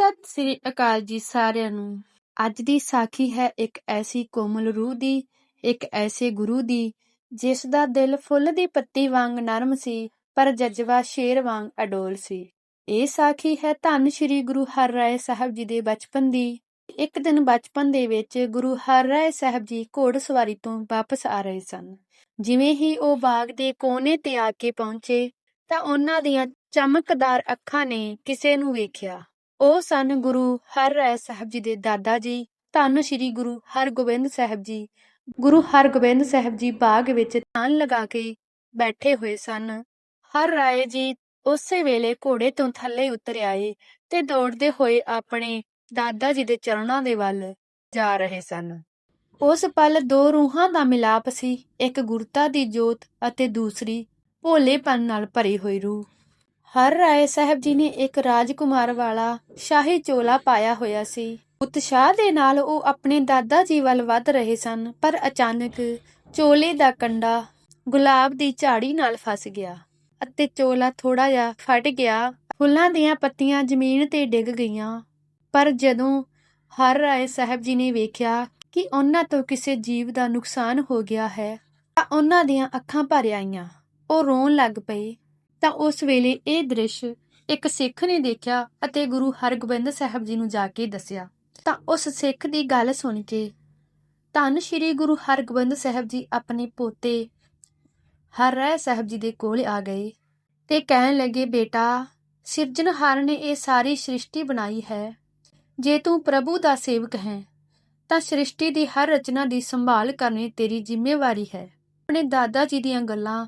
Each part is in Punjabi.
ਸਤਿ ਸ੍ਰੀ ਅਕਾਲ ਜੀ ਸਾਰਿਆਂ ਨੂੰ। ਅੱਜ ਦੀ ਸਾਖੀ ਹੈ ਇੱਕ ਐਸੀ ਕੋਮਲ ਰੂਹ ਦੀ, ਇੱਕ ਐਸੇ ਗੁਰੂ ਦੀ, ਜਿਸ ਦਾ ਦਿਲ ਫੁੱਲ ਦੀ ਪੱਤੀ ਵਾਂਗ ਨਰਮ ਸੀ, ਪਰ ਜਜ਼ਬਾ ਸ਼ੇਰ ਵਾਂਗ ਅਡੋਲ ਸੀ। ਇਹ ਸਾਖੀ ਹੈ ਧੰਨ ਸ਼੍ਰੀ ਗੁਰੂ ਹਰ ਰਾਏ ਸਾਹਿਬ ਜੀ ਦੇ ਬਚਪਨ ਦੀ। ਇੱਕ ਦਿਨ ਬਚਪਨ ਦੇ ਵਿੱਚ ਗੁਰੂ ਹਰ ਰਾਏ ਸਾਹਿਬ ਜੀ ਘੋੜ ਸਵਾਰੀ ਤੋਂ ਵਾਪਸ ਆ ਰਹੇ ਸਨ। ਜਿਵੇਂ ਹੀ ਉਹ ਬਾਗ ਦੇ ਕੋਨੇ ਤੇ ਆ ਕੇ ਪਹੁੰਚੇ, ਤਾਂ ਉਹਨਾਂ ਦੀਆਂ ਚਮਕਦਾਰ ਅੱਖਾਂ ਨੇ ਕਿਸੇ ਨੂੰ ਵੇਖਿਆ। ਉਹ ਸਨ ਗੁਰੂ ਹਰ ਰਾਏ ਸਾਹਿਬ ਜੀ ਦੇ ਦਾਦਾ ਜੀ, ਧੰਨ ਸ਼੍ਰੀ ਗੁਰੂ ਹਰਗੋਬਿੰਦ ਸਾਹਿਬ ਜੀ। ਗੁਰੂ ਹਰਗੋਬਿੰਦ ਸਾਹਿਬ ਜੀ ਬਾਗ ਵਿੱਚ ਧਾਨ ਲਗਾ ਕੇ ਬੈਠੇ ਹੋਏ ਸਨ। ਹਰ ਰਾਏ ਜੀ ਉਸੇ ਵੇਲੇ ਘੋੜੇ ਤੋਂ ਥੱਲੇ ਉਤਰ ਆਏ ਤੇ ਦੌੜਦੇ ਹੋਏ ਆਪਣੇ ਦਾਦਾ ਜੀ ਦੇ ਚਰਨਾਂ ਦੇ ਵੱਲ ਜਾ ਰਹੇ ਸਨ। ਉਸ ਪਲ ਦੋ ਰੂਹਾਂ ਦਾ ਮਿਲਾਪ ਸੀ, ਇੱਕ ਗੁਰਤਾ ਦੀ ਜੋਤ ਅਤੇ ਦੂਸਰੀ ਭੋਲੇਪਨ ਨਾਲ ਭਰੀ ਹੋਈ ਰੂਹ। ਹਰ ਰਾਏ ਸਾਹਿਬ ਜੀ ਨੇ ਇੱਕ ਰਾਜਕੁਮਾਰ ਵਾਲਾ ਸ਼ਾਹੀ ਚੋਲਾ ਪਾਇਆ ਹੋਇਆ ਸੀ। ਉਤਸ਼ਾਹ ਦੇ ਨਾਲ ਉਹ ਆਪਣੇ ਦਾਦਾ ਜੀ ਵੱਲ ਵੱਧ ਰਹੇ ਸਨ, ਪਰ ਅਚਾਨਕ ਚੋਲੇ ਦਾ ਕੰਡਾ ਗੁਲਾਬ ਦੀ ਝਾੜੀ ਨਾਲ ਫਸ ਗਿਆ ਅਤੇ ਚੋਲਾ ਥੋੜਾ ਜਿਹਾ ਫਟ ਗਿਆ। ਫੁੱਲਾਂ ਦੀਆਂ ਪੱਤੀਆਂ ਜ਼ਮੀਨ ਤੇ ਡਿੱਗ ਗਈਆਂ, ਪਰ ਜਦੋਂ ਹਰ ਰਾਏ ਸਾਹਿਬ ਜੀ ਨੇ ਵੇਖਿਆ ਕਿ ਉਹਨਾਂ ਤੋਂ ਕਿਸੇ ਜੀਵ ਦਾ ਨੁਕਸਾਨ ਹੋ ਗਿਆ ਹੈ, ਤਾਂ ਉਹਨਾਂ ਦੀਆਂ ਅੱਖਾਂ ਭਰ ਆਈਆਂ। ਉਹ ਰੋਣ ਲੱਗ ਪਏ। ਤਾਂ ਉਸ ਵੇਲੇ ਇਹ ਦ੍ਰਿਸ਼ ਇੱਕ ਸਿੱਖ ਨੇ ਦੇਖਿਆ ਅਤੇ ਗੁਰੂ ਹਰਗੋਬਿੰਦ ਸਾਹਿਬ ਜੀ ਨੂੰ ਜਾ ਕੇ ਦੱਸਿਆ। ਤਾਂ ਉਸ ਸਿੱਖ ਦੀ ਗੱਲ ਸੁਣ ਕੇ ਧੰਨ ਸ਼੍ਰੀ ਗੁਰੂ ਹਰਗੋਬਿੰਦ ਸਾਹਿਬ ਜੀ ਆਪਣੇ ਪੋਤੇ ਹਰਰਾਏ ਸਾਹਿਬ ਜੀ ਦੇ ਕੋਲ ਆ ਗਏ ਤੇ ਕਹਿਣ ਲੱਗੇ, ਬੇਟਾ, ਸਿਰਜਣਹਾਰ ਨੇ ਇਹ ਸਾਰੀ ਸ੍ਰਿਸ਼ਟੀ ਬਣਾਈ ਹੈ। ਜੇ ਤੂੰ ਪ੍ਰਭੂ ਦਾ ਸੇਵਕ ਹੈ, ਤਾਂ ਸ੍ਰਿਸ਼ਟੀ ਦੀ ਹਰ ਰਚਨਾ ਦੀ ਸੰਭਾਲ ਕਰਨੀ ਤੇਰੀ ਜ਼ਿੰਮੇਵਾਰੀ ਹੈ। ਆਪਣੇ ਦਾਦਾ ਜੀ ਦੀਆਂ ਗੱਲਾਂ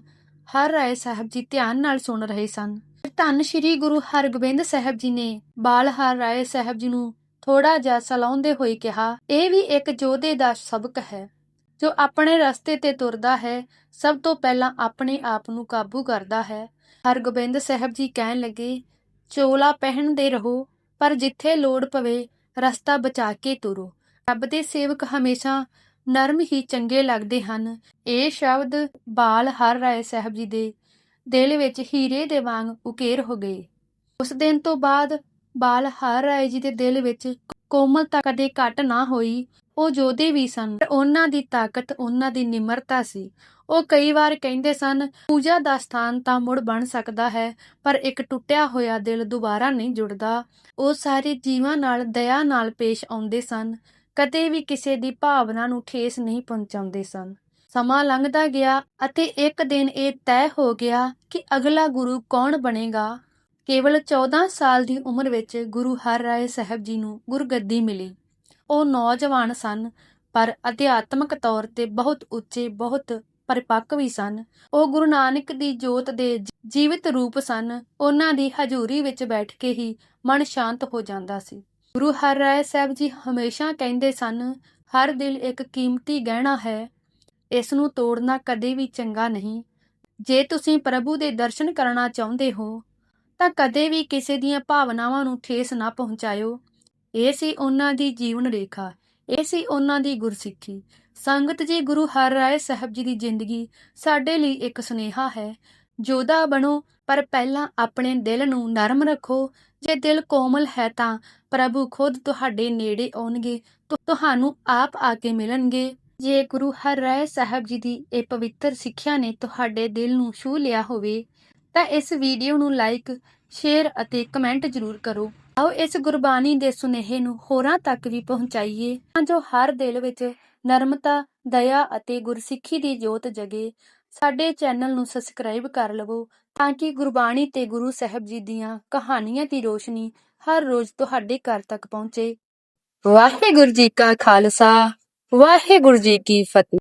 ਹਰ ਰਾਏ ਸਾਹਿਬ ਜੀ ਧਿਆਨ ਨਾਲ ਸੁਣ ਰਹੇ ਸਨ। ਧੰਨ ਸ਼੍ਰੀ ਗੁਰੂ ਹਰਗੋਬਿੰਦ ਸਾਹਿਬ ਜੀ ਨੇ ਬਾਲ ਹਰ ਰਾਏ ਸਾਹਿਬ ਜੀ ਨੂੰ ਥੋੜਾ ਜਿਹਾ ਸਲਾਉਂਦੇ ਹੋਏ ਕਿਹਾ, ਇਹ ਵੀ ਇੱਕ ਯੋਧੇ ਦਾ ਸਬਕ ਹੈ, ਜੋ ਆਪਣੇ ਰਸਤੇ ਤੇ ਤੁਰਦਾ ਹੈ, ਸਭ ਤੋਂ ਪਹਿਲਾਂ ਆਪਣੇ ਆਪ ਨੂੰ ਕਾਬੂ ਕਰਦਾ ਹੈ। ਹਰਗੋਬਿੰਦ ਸਾਹਿਬ ਜੀ ਕਹਿਣ ਲੱਗੇ, ਚੋਲਾ ਪਹਿਨਦੇ ਰਹੋ, ਪਰ ਜਿੱਥੇ ਲੋੜ ਪਵੇ, ਰਸਤਾ ਬਚਾ ਕੇ ਤੁਰੋ। ਰੱਬ ਦੇ ਸੇਵਕ ਹਮੇਸ਼ਾ ਨਰਮ ਹੀ ਚੰਗੇ ਲੱਗਦੇ ਹਨ। ਇਹ ਸ਼ਬਦ ਬਾਲ ਹਰ ਰਾਏ ਸਾਹਿਬ ਜੀ ਦੇ ਦਿਲ ਵਿੱਚ ਹੀਰੇ ਦੇ ਵਾਂਗ ਉਕੇਰ ਹੋ ਗਏ। ਉਸ ਦਿਨ ਤੋਂ ਬਾਅਦ ਬਾਲ ਹਰ ਰਾਏ ਜੀ ਦੇ ਦਿਲ ਵਿੱਚ ਕੋਮਲਤਾ ਕਦੇ ਘਟ ਨਾ ਹੋਈ, ਉਹ ਜੋਧੇ ਵੀ ਸਨ। ਉਹਨਾਂ ਦੀ ਤਾਕਤ, ਉਹਨਾਂ ਦੀ ਨਿਮਰਤਾ ਸੀ। ਉਹ ਕਈ ਵਾਰ ਕਹਿੰਦੇ ਸਨ, ਪੂਜਾ ਦਾ ਸਥਾਨ ਤਾਂ ਮੁੜ ਬਣ ਸਕਦਾ ਹੈ, ਪਰ ਇੱਕ ਟੁੱਟਿਆ ਹੋਇਆ ਦਿਲ ਦੁਬਾਰਾ ਨਹੀਂ ਜੁੜਦਾ। ਉਹ ਸਾਰੇ ਜੀਵਾਂ ਨਾਲ, ਦਇਆ ਨਾਲ ਪੇਸ਼ ਆਉਂਦੇ ਸਨ। ਕਦੇ ਵੀ ਕਿਸੇ ਦੀ ਭਾਵਨਾ ਨੂੰ ਠੇਸ ਨਹੀਂ ਪਹੁੰਚਾਉਂਦੇ ਸਨ। ਸਮਾਂ ਲੰਘਦਾ ਗਿਆ ਅਤੇ ਇੱਕ ਦਿਨ ਇਹ ਤੈਅ ਹੋ ਗਿਆ ਕਿ ਅਗਲਾ ਗੁਰੂ ਕੌਣ ਬਣੇਗਾ। ਕੇਵਲ 14 ਸਾਲ ਦੀ ਉਮਰ ਵਿੱਚ ਗੁਰੂ ਹਰ ਰਾਏ ਸਾਹਿਬ ਜੀ ਨੂੰ ਗੁਰਗੱਦੀ ਮਿਲੀ। ਉਹ ਨੌਜਵਾਨ ਸਨ, ਪਰ ਅਧਿਆਤਮਕ ਤੌਰ ਤੇ ਬਹੁਤ ਉੱਚੇ, ਬਹੁਤ ਪਰਿਪੱਕ ਵੀ ਸਨ। ਉਹ ਗੁਰੂ ਨਾਨਕ ਦੀ ਜੋਤ ਦੇ ਜੀਵਿਤ ਰੂਪ ਸਨ। ਉਹਨਾਂ ਦੀ ਹਜ਼ੂਰੀ ਵਿੱਚ ਬੈਠ ਕੇ ਹੀ ਮਨ ਸ਼ਾਂਤ ਹੋ ਜਾਂਦਾ ਸੀ। ਗੁਰੂ ਹਰ ਰਾਏ ਸਾਹਿਬ ਜੀ ਹਮੇਸ਼ਾ ਕਹਿੰਦੇ ਸਨ, ਹਰ ਦਿਲ ਇੱਕ ਕੀਮਤੀ ਗਹਿਣਾ ਹੈ, ਇਸ ਨੂੰ ਤੋੜਨਾ ਕਦੇ ਵੀ ਚੰਗਾ ਨਹੀਂ। ਜੇ ਤੁਸੀਂ ਪ੍ਰਭੂ ਦੇ ਦਰਸ਼ਨ ਕਰਨਾ ਚਾਹੁੰਦੇ ਹੋ, ਤਾਂ ਕਦੇ ਵੀ ਕਿਸੇ ਦੀਆਂ ਭਾਵਨਾਵਾਂ ਨੂੰ ਠੇਸ ਨਾ ਪਹੁੰਚਾਇਓ। ਇਹ ਸੀ ਉਹਨਾਂ ਦੀ ਜੀਵਨ ਰੇਖਾ, ਇਹ ਸੀ ਉਹਨਾਂ ਦੀ ਗੁਰਸਿੱਖੀ। ਸੰਗਤ ਜੀ ਗੁਰੂ ਹਰ ਰਾਏ ਸਾਹਿਬ ਜੀ ਦੀ ਜ਼ਿੰਦਗੀ ਸਾਡੇ ਲਈ ਇੱਕ ਸੁਨੇਹਾ ਹੈ। ਜੋਧਾ ਬਣੋ, ਪਰ ਪਹਿਲਾਂ ਆਪਣੇ ਦਿਲ ਨੂੰ ਨਰਮ ਰੱਖੋ। ਜੇ ਦਿਲ ਕੋਮਲ ਹੈ ਤਾਂ ਪ੍ਰਭੂ ਖੁਦ ਤੁਹਾਡੇ ਨੇੜੇ ਆਉਣਗੇ ਤੁਹਾਨੂੰ ਆਪ ਆ ਕੇ ਮਿਲਣਗੇ। ਜੇ ਗੁਰੂ ਹਰਰਾਏ ਸਾਹਿਬ ਜੀ ਦੀ ਇਹ ਪਵਿੱਤਰ ਸਿੱਖਿਆ ਨੇ ਤੁਹਾਡੇ ਦਿਲ ਨੂੰ ਛੂ ਲਿਆ ਹੋਵੇ, ਤਾਂ ਇਸ ਵੀਡੀਓ ਨੂੰ ਲਾਈਕ, ਸ਼ੇਅਰ ਅਤੇ ਕਮੈਂਟ ਜ਼ਰੂਰ ਕਰੋ। ਆਓ ਇਸ ਗੁਰਬਾਣੀ ਦੇ ਸੁਨੇਹੇ ਨੂੰ ਹੋਰਾਂ ਤੱਕ ਵੀ ਪਹੁੰਚਾਈਏ। ਤਾਂ ਜੋ ਹਰ ਦਿਲ ਵਿੱਚ ਨਰਮਤਾ, ਦਇਆ ਅਤੇ ਗੁਰਸਿੱਖੀ ਦੀ ਜੋਤ ਜਗੇ। ਸਾਡੇ ਚੈਨਲ ਨੂੰ ਸਬਸਕ੍ਰਾਈਬ ਕਰ ਲਵੋ ਤਾਂ ਕਿ ਗੁਰਬਾਣੀ ਤੇ ਗੁਰੂ ਸਾਹਿਬ ਜੀ ਦੀਆਂ ਕਹਾਣੀਆਂ ਦੀ ਰੋਸ਼ਨੀ ਹਰ ਰੋਜ਼ ਤੁਹਾਡੇ ਘਰ ਤੱਕ ਪਹੁੰਚੇ। ਵਾਹਿਗੁਰੂ ਜੀ ਕਾ ਖਾਲਸਾ, ਵਾਹਿਗੁਰੂ ਜੀ ਕੀ ਫਤਿਹ।